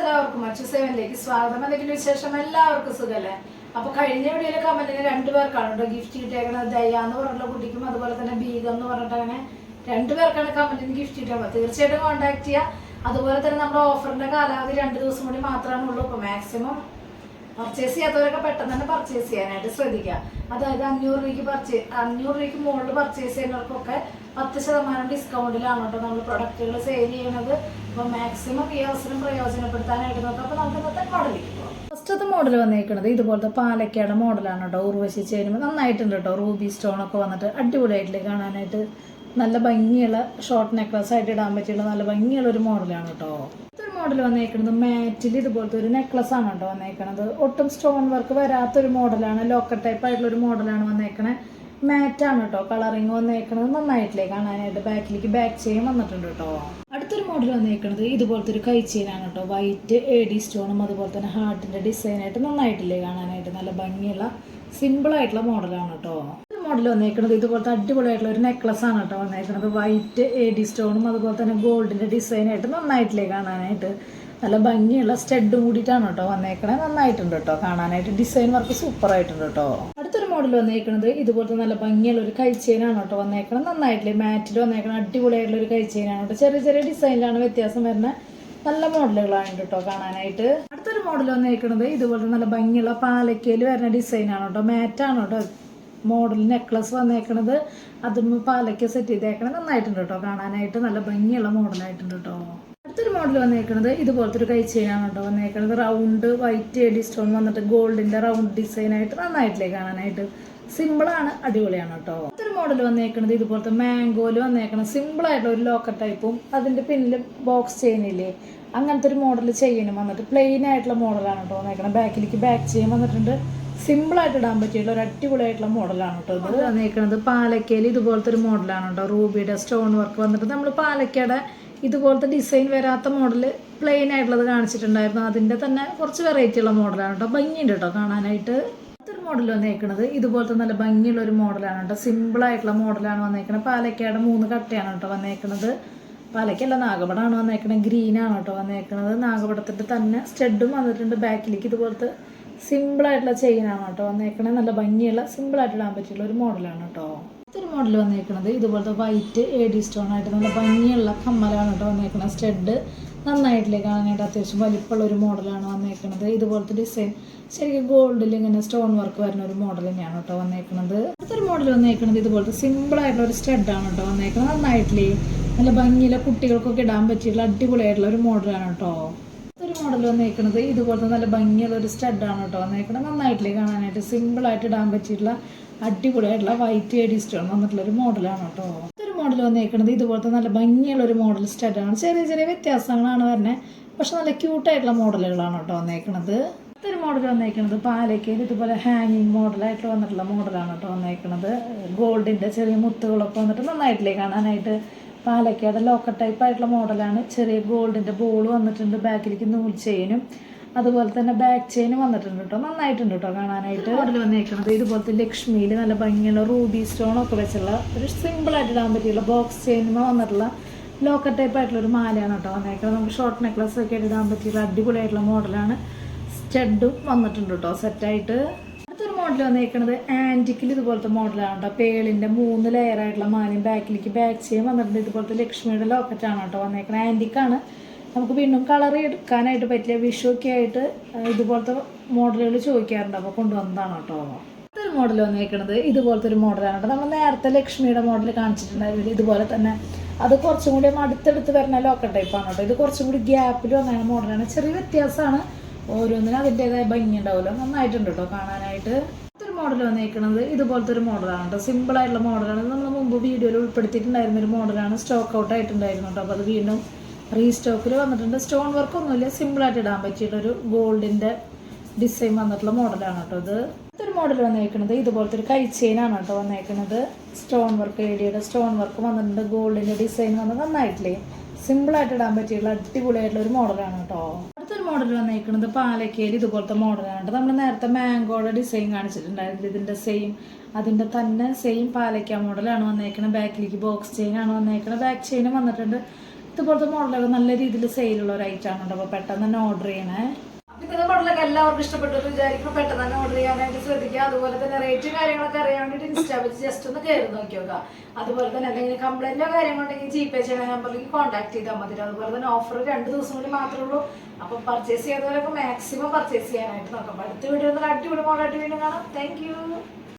എല്ലാവർക്കും മറ്റു സേവനിലേക്ക് സ്വാഗതം. എന്തെങ്കിലും വിശേഷം? എല്ലാവർക്കും സുഖല്ലേ? അപ്പൊ കഴിഞ്ഞ വീഡിയോയിലെ കമന്റിന് രണ്ടുപേർക്കാണ് കേട്ടോ ഗിഫ്റ്റ് കിട്ടിയേക്കണത്. ദയ എന്ന് പറഞ്ഞിട്ടുള്ള കുട്ടിക്കും അതുപോലെ തന്നെ ബീഗം എന്ന് പറഞ്ഞിട്ട് അങ്ങനെ രണ്ടുപേർക്കാണ് കമന്റിന് ഗിഫ്റ്റ് കിട്ടിയത് തീർച്ചയായിട്ടും കോൺടാക്ട് ചെയ്യുക അതുപോലെ തന്നെ നമ്മുടെ ഓഫറിന്റെ കാലാവധി രണ്ട് ദിവസം കൂടി മാത്രമാണ് ഉള്ളൂ. അപ്പൊ മാക്സിമം പർച്ചേസ് ചെയ്യാത്തവരൊക്കെ പെട്ടെന്ന് തന്നെ പർച്ചേസ് ചെയ്യാനായിട്ട് ശ്രദ്ധിക്കുക. അതായത് അഞ്ഞൂറ് രൂപയ്ക്ക് പർച്ചേസ് അഞ്ഞൂറ് രൂപയ്ക്ക് മുകളിൽ പർച്ചേസ് ചെയ്യുന്നവർക്കൊക്കെ പത്ത് ശതമാനം ഡിസ്കൗണ്ടിലാണ് കേട്ടോ നമ്മൾ പ്രൊഡക്റ്റുകൾ സെയിൽ ചെയ്യുന്നത് അപ്പോൾ മാക്സിമം ഈ അവസരം പ്രയോജനപ്പെടുത്താനായിട്ട് നോക്കാം അപ്പോൾ നമുക്ക് ഇന്നത്തെ പോകാം ഫസ്റ്റത്തെ മോഡൽ വന്നേക്കുന്നത് ഇതുപോലത്തെ പാലക്കയുടെ മോഡലാണ് കേട്ടോ. ഉർവശി ചേരുമ്പോൾ നന്നായിട്ടുണ്ട് കേട്ടോ. റൂബി സ്റ്റോൺ ഒക്കെ വന്നിട്ട് അടിപൊളിയായിട്ടില്ലേ കാണാനായിട്ട്. നല്ല ഭംഗിയുള്ള ഷോർട്ട് നെക്ലസ് ആയിട്ട് ഇടാൻ പറ്റിയുള്ള നല്ല ഭംഗിയുള്ള ഒരു മോഡലാണ് കേട്ടോ. മോഡൽ വന്നേക്കുന്നത് മാറ്റിൽ ഇതുപോലത്തെ ഒരു നെക്ലസ് ആണ് കേട്ടോ വന്നേക്കണത്. ഒട്ടും സ്റ്റോൺ വർക്ക് വരാത്തൊരു മോഡലാണ് ലോക്കർ ടൈപ്പ് ആയിട്ടുള്ള ഒരു മോഡലാണ് വന്നേക്കണേ. മാറ്റാണ് കേട്ടോ. കളറിങ് വന്നേക്കണത് നന്നായിട്ടില്ലേ കാണാനായിട്ട്. ബാക്കിലേക്ക് ബാക്ക് ചെയിൻ വന്നിട്ടുണ്ട് കേട്ടോ. അടുത്തൊരു മോഡൽ വന്നേക്കണത് ഇതുപോലത്തെ ഒരു കൈ ചെയിനാണ് കേട്ടോ. വൈറ്റ് എ ഡി സ്റ്റോണും അതുപോലെ തന്നെ ഹാർട്ടിന്റെ ഡിസൈൻ ആയിട്ട് നന്നായിട്ടില്ലേ കാണാനായിട്ട്. നല്ല ഭംഗിയുള്ള സിമ്പിൾ ആയിട്ടുള്ള മോഡലാണ് കേട്ടോ. മോഡൽ വന്നേക്കുന്നത് ഇതുപോലത്തെ അടിപൊളിയായിട്ടുള്ള ഒരു നെക്ലസ് ആണ് കേട്ടോ വന്നേക്കുന്നത് വൈറ്റ് എ ഡി സ്റ്റോണും അതുപോലെ തന്നെ ഗോൾഡിന്റെ ഡിസൈൻ ആയിട്ട് നന്നായിട്ടില്ലേ കാണാനായിട്ട്. നല്ല ഭംഗിയുള്ള സ്റ്റഡും കൂടിയിട്ടാണ് കേട്ടോ വന്നേക്കണേ നന്നായിട്ടുണ്ട് കേട്ടോ. കാണാനായിട്ട് ഡിസൈൻ വർക്ക് സൂപ്പറായിട്ടുണ്ട് കേട്ടോ. മോഡൽ വന്നേക്കുന്നത് ഇതുപോലത്തെ നല്ല ഭംഗിയുള്ള ഒരു കൈച്ചേനാണ് കേട്ടോ വന്നേക്കണം നന്നായിട്ടില്ലേ? മാറ്റിൽ വന്നേക്കണം അടിപൊളിയായിട്ടുള്ള ഒരു കൈച്ചേനാണ് കേട്ടോ. ചെറിയ ചെറിയ ഡിസൈനിലാണ് വ്യത്യാസം വരുന്നത് നല്ല മോഡലുകളാണ് കേട്ടോ കാണാനായിട്ട്. അടുത്തൊരു മോഡൽ വന്നേക്കുന്നത് ഇതുപോലത്തെ നല്ല ഭംഗിയുള്ള പാലക്കയിൽ വരുന്ന ഡിസൈനാണ് കേട്ടോ. മാറ്റാണ് കേട്ടോ. മോഡൽ നെക്ലസ് വന്നേക്കണത്. അതും പാലക്ക സെറ്റ് ചെയ്തേക്കണത്. നന്നായിട്ടുണ്ട് കേട്ടോ കാണാനായിട്ട്. നല്ല ഭംഗിയുള്ള മോഡലായിട്ടുണ്ട് കേട്ടോ. അടുത്തൊരു മോഡൽ വന്നേക്കുന്നത് ഇതുപോലത്തെ ഒരു കൈ ചെയിനാണ് കേട്ടോ വന്നേക്കുന്നത് റൗണ്ട് വൈറ്റ് എഡി സ്റ്റോൺ വന്നിട്ട് ഗോൾഡിന്റെ റൗണ്ട് ഡിസൈൻ ആയിട്ട് നന്നായിട്ടില്ലേ കാണാനായിട്ട്. സിമ്പിളാണ് അടിപൊളിയാണ് കേട്ടോ. അടുത്തൊരു മോഡൽ വന്നേക്കുന്നത് ഇതുപോലത്തെ മാംഗോയിൽ വന്നേക്കണം സിമ്പിൾ ആയിട്ടുള്ള ഒരു ലോക്കർ ടൈപ്പും അതിന്റെ പിന്നിൽ ബോക്സ് ചെയിനില്ലേ അങ്ങനത്തെ ഒരു മോഡൽ ചെയിനും വന്നിട്ട് പ്ലെയിൻ ആയിട്ടുള്ള മോഡലാണ് കേട്ടോ വന്നേക്കണം ബാക്കിലേക്ക് ബാക്ക് ചെയിൻ വന്നിട്ടുണ്ട്. സിമ്പിൾ ആയിട്ട് ഇടാൻ പറ്റിയുള്ള ഒരു അടിപൊളിയായിട്ടുള്ള മോഡലാണ് കേട്ടോ ഇത്. വന്നേക്കുന്നത് പാലക്കയിൽ ഇതുപോലത്തെ ഒരു മോഡലാണ് കേട്ടോ. റൂബിയുടെ സ്റ്റോൺ വർക്ക് വന്നിട്ട് നമ്മൾ പാലക്കയുടെ ഇതുപോലത്തെ ഡിസൈൻ വരാത്ത മോഡൽ പ്ലെയിൻ ആയിട്ടുള്ളത് കാണിച്ചിട്ടുണ്ടായിരുന്നു. അതിന്റെ തന്നെ കുറച്ച് വെറൈറ്റി ഉള്ള മോഡലാണ് കേട്ടോ. ഭംഗിയുണ്ട് കേട്ടോ കാണാനായിട്ട്. അടുത്തൊരു മോഡൽ വന്നേക്കുന്നത് ഇതുപോലത്തെ നല്ല ഭംഗിയുള്ള ഒരു മോഡലാണ് കേട്ടോ. സിമ്പിൾ ആയിട്ടുള്ള മോഡലാണ് വന്നേക്കുന്നത് പാലക്കാട് മൂന്ന് കട്ടയാണ് കേട്ടോ വന്നേക്കുന്നത് പാലക്കല്ല നാഗപടമാണ് വന്നേക്കുന്നത് ഗ്രീൻ ആണ് കേട്ടോ വന്നേക്കുന്നത് നാഗപടത്തിന്റെ തന്നെ സ്റ്റെഡും വന്നിട്ടുണ്ട്. ബാക്കിലേക്ക് ഇതുപോലത്തെ സിമ്പിൾ ആയിട്ടുള്ള ചെയിനാണ് കേട്ടോ വന്നേക്കണേ നല്ല ഭംഗിയുള്ള സിമ്പിൾ ആയിട്ട് ഇടാൻ പറ്റിയുള്ള ഒരു മോഡലാണ് കേട്ടോ. ഇതൊരു മോഡൽ വന്നേക്കണത്. ഇതുപോലത്തെ വൈറ്റ് എ ഡി സ്റ്റോൺ ആയിട്ട് നല്ല ഭംഗിയുള്ള കമ്മലാണ് കേട്ടോ വന്നേക്കുന്നത് സ്റ്റഡ് നന്നായിട്ടില്ലേ കാണാനായിട്ട് അത്യാവശ്യം വലിപ്പമുള്ള ഒരു മോഡലാണ് വന്നേക്കുന്നത് ഇതുപോലത്തെ ഡിസൈൻ ശരിക്കും ഗോൾഡിൽ ഇങ്ങനെ സ്റ്റോൺ വർക്ക് വരുന്ന ഒരു മോഡൽ തന്നെയാണ് കേട്ടോ വന്നേക്കുന്നത് അടുത്തൊരു മോഡൽ വന്നേക്കുന്നത് ഇതുപോലത്തെ സിമ്പിൾ ആയിട്ടുള്ള ഒരു സ്റ്റഡാണ് കേട്ടോ വന്നേക്കുന്നത് നന്നായിട്ടില്ലേ? നല്ല ഭംഗിയിലെ കുട്ടികൾക്കൊക്കെ ഇടാൻ പറ്റിയിട്ടുള്ള അടിപൊളിയായിട്ടുള്ള ഒരു മോഡലാണ് കേട്ടോ. ഒരു മോഡൽ വന്നേക്കുന്നത് ഇതുപോലത്തെ നല്ല ഭംഗിയുള്ള ഒരു സ്റ്റഡാണ് കേട്ടോ വന്നേക്കുന്നത് നന്നായിട്ടില്ലേ കാണാനായിട്ട്? സിമ്പിൾ ആയിട്ട് ഇടാൻ പറ്റിയിട്ടുള്ള അടിപൊളിയായിട്ടുള്ള വൈറ്റ് എഡി സ്റ്റോൺ വന്നിട്ടുള്ള ഒരു മോഡലാണ് കേട്ടോ. ഇതൊരു മോഡൽ വന്നേക്കണത് ഇതുപോലത്തെ നല്ല ഭംഗിയുള്ള ഒരു മോഡൽ സ്റ്റഡാണ് ചെറിയ ചെറിയ വ്യത്യാസങ്ങളാണ് വരുന്നത്. പക്ഷെ നല്ല ക്യൂട്ടായിട്ടുള്ള മോഡലുകളാണ് കേട്ടോ വന്നേക്കണത്. ഇത്തൊരു മോഡൽ വന്നേക്കുന്നത് പാലക്കയിൽ ഇതുപോലെ ഹാങ്ങിങ് മോഡലായിട്ട് വന്നിട്ടുള്ള മോഡലാണ് കേട്ടോ വന്നേക്കണത്. ഗോൾഡിന്റെ ചെറിയ മുത്തുകളൊക്കെ വന്നിട്ട് നന്നായിട്ടില്ലേ കാണാനായിട്ട്. പാലക്കയുടെ ലോക്കർ ടൈപ്പ് ആയിട്ടുള്ള മോഡലാണ് ചെറിയ ഗോൾഡിന്റെ ബോൾ വന്നിട്ടുണ്ട്. ബാക്കിലേക്ക് നൂൽ ചെയിനും അതുപോലെ തന്നെ ബാക്ക് ചെയിൻ വന്നിട്ടുണ്ട് കേട്ടോ നന്നായിട്ടുണ്ട് കേട്ടോ കാണാനായിട്ട്. മോഡൽ വന്നേക്കുന്നത് ഇതുപോലത്തെ ലക്ഷ്മിയിൽ നല്ല ഭംഗിയുള്ള റൂബി സ്റ്റോൺ ഒക്കെ വെച്ചുള്ള ഒരു സിമ്പിളായിട്ട് ഇടാൻ പറ്റിയുള്ള ബോക്സ് ചെയിൻ വന്നിട്ടുള്ള ലോക്കർ ടൈപ്പ് ആയിട്ടുള്ള ഒരു മാലയാണ് കേട്ടോ വന്നേക്കുന്നത് നമുക്ക് ഷോർട്ട് നെക്ലസ് ഒക്കെ ആയിട്ട് ഇടാൻ പറ്റിയുള്ള അടിപൊളിയായിട്ടുള്ള മോഡലാണ് സ്റ്റഡും വന്നിട്ടുണ്ട് കേട്ടോ സെറ്റായിട്ട് അടുത്തൊരു മോഡൽ വന്നേക്കുന്നത് ആന്റിക്കിൽ ഇതുപോലത്തെ മോഡലാണ് കേട്ടോ പേളിന്റെ മൂന്ന് ലെയർ ആയിട്ടുള്ള മാലയും ബാക്കിലേക്ക് ബാക്ക് ചെയിൻ വന്നിട്ടുണ്ട്. ഇതുപോലത്തെ ലക്ഷ്മിയുടെ ലോക്കറ്റാണ് കേട്ടോ വന്നേക്കുന്നത് ആന്റിക്കാണ് നമുക്ക് വീണ്ടും കളർ എടുക്കാനായിട്ട് പറ്റില്ല. വിഷു ഒക്കെ ആയിട്ട് ഇതുപോലത്തെ മോഡലുകൾ ചോദിക്കാറുണ്ട്. അപ്പോൾ കൊണ്ടുവന്നതാണ് കേട്ടോ. അടുത്തൊരു മോഡൽ വന്നിരിക്കുന്നത് ഇതുപോലത്തെ ഒരു മോഡലാണ് കേട്ടോ. നമ്മൾ നേരത്തെ ലക്ഷ്മിയുടെ മോഡൽ കാണിച്ചിട്ടുണ്ടായിരുന്നു. ഇതുപോലെ തന്നെ അത് കുറച്ചും കൂടി അടുത്തടുത്ത് വരുന്ന ലോക്കൽ ടൈപ്പാണ് കേട്ടോ. ഇത് കുറച്ചും കൂടി ഗ്യാപ്പിൽ വന്ന മോഡലാണ് ചെറിയ വ്യത്യാസമാണ്. ഓരോന്നിനും അതിന്റെതായ ഭംഗി ഉണ്ടാവുമല്ലോ. നന്നായിട്ടുണ്ട് കേട്ടോ കാണാനായിട്ട്. ഒരു മോഡൽ വന്നിരിക്കുന്നത് ഇതുപോലത്തെ ഒരു മോഡലാണ് കേട്ടോ. സിമ്പിൾ ആയിട്ടുള്ള മോഡലാണ് നമ്മൾ മുമ്പ് വീഡിയോയിൽ ഉൾപ്പെടുത്തിയിട്ടുണ്ടായിരുന്ന ഒരു മോഡലാണ് സ്റ്റോക്ക് ഔട്ട് ആയിട്ടുണ്ടായിരുന്നു കേട്ടോ. അപ്പോൾ അത് വീണ്ടും റീസ്റ്റോക്കിൽ വന്നിട്ടുണ്ട്. സ്റ്റോൺ വർക്ക് ഒന്നുമില്ല. സിമ്പിളായിട്ട് ഇടാൻ പറ്റിയിട്ടൊരു ഗോൾഡിന്റെ ഡിസൈൻ വന്നിട്ടുള്ള മോഡലാണ് കേട്ടോ ഇത്. ഇതൊരു മോഡൽ വന്നേക്കുന്നത് ഇതുപോലത്തെ ഒരു കൈ ചെയിനാണ് കേട്ടോ വന്നേക്കുന്നത് സ്റ്റോൺ വർക്ക് ഏരിയയുടെ സ്റ്റോൺ വർക്ക് വന്നിട്ടുണ്ട്. ഗോൾഡിന്റെ ഡിസൈൻ വന്നത് നന്നായിട്ടില്ലേ? സിമ്പിളായിട്ട് ഇടാൻ പറ്റിയുള്ള അടിപൊളിയായിട്ടുള്ള ഒരു മോഡലാണ് കേട്ടോ. അടുത്തൊരു മോഡൽ വന്നേക്കുന്നത് പാലക്കയിൽ ഇതുപോലത്തെ മോഡലാണ് നമ്മൾ നേരത്തെ മാംഗോയുടെ ഡിസൈൻ കാണിച്ചിട്ടുണ്ടായിരുന്നു ഇതിന്റെ സെയിം അതിന്റെ തന്നെ സെയിം പാലക്ക മോഡലാണ് വന്നേക്കുന്നത് ബാക്കിലേക്ക് ബോക്സ് ചെയിൻ ആണ് വന്നേക്കുന്നത് ബാക്ക് ചെയിനും വന്നിട്ടുണ്ട്. ഇതുപോലത്തെ മോഡലൊക്കെ നല്ല രീതിയിൽ സെയിലുള്ള ഒരു ഐറ്റം ആണ് അപ്പോൾ പെട്ടെന്ന് തന്നെ ഓർഡർ ചെയ്യണേ. ഇന്നത്തെ മോഡലൊക്കെ എല്ലാവർക്കും ഇഷ്ടപ്പെട്ടു എന്ന് വിചാരിക്കുന്നു. പെട്ടെന്ന് തന്നെ ഓർഡർ ചെയ്യാനായിട്ട് ശ്രദ്ധിക്കുക. അതുപോലെ തന്നെ റേറ്റും കാര്യങ്ങളൊക്കെ അറിയാൻ വേണ്ടി ഇൻസ്റ്റാ വെച്ച് ജസ്റ്റ് ഒന്ന് കയറി നോക്കി നോക്കുക. അതുപോലെ തന്നെ എന്തെങ്കിലും കംപ്ലൈന്റോ കാര്യങ്ങളുണ്ടെങ്കിൽ ജി പേ ചെയ്യണ നമ്പറിലേക്ക് കോൺടാക്ട് ചെയ്താൽ മതി അതുപോലെ തന്നെ ഓഫർ രണ്ട് ദിവസം കൂടി മാത്രമേ ഉള്ളൂ. അപ്പോൾ പർച്ചേസ് ചെയ്തവരൊക്കെ മാക്സിമം പർച്ചേസ് ചെയ്യാനായിട്ട് നോക്കാം. അടുത്ത വീഡിയോ അടിപൊളി മോഡായിട്ട് വീണ്ടും കാണാം. താങ്ക്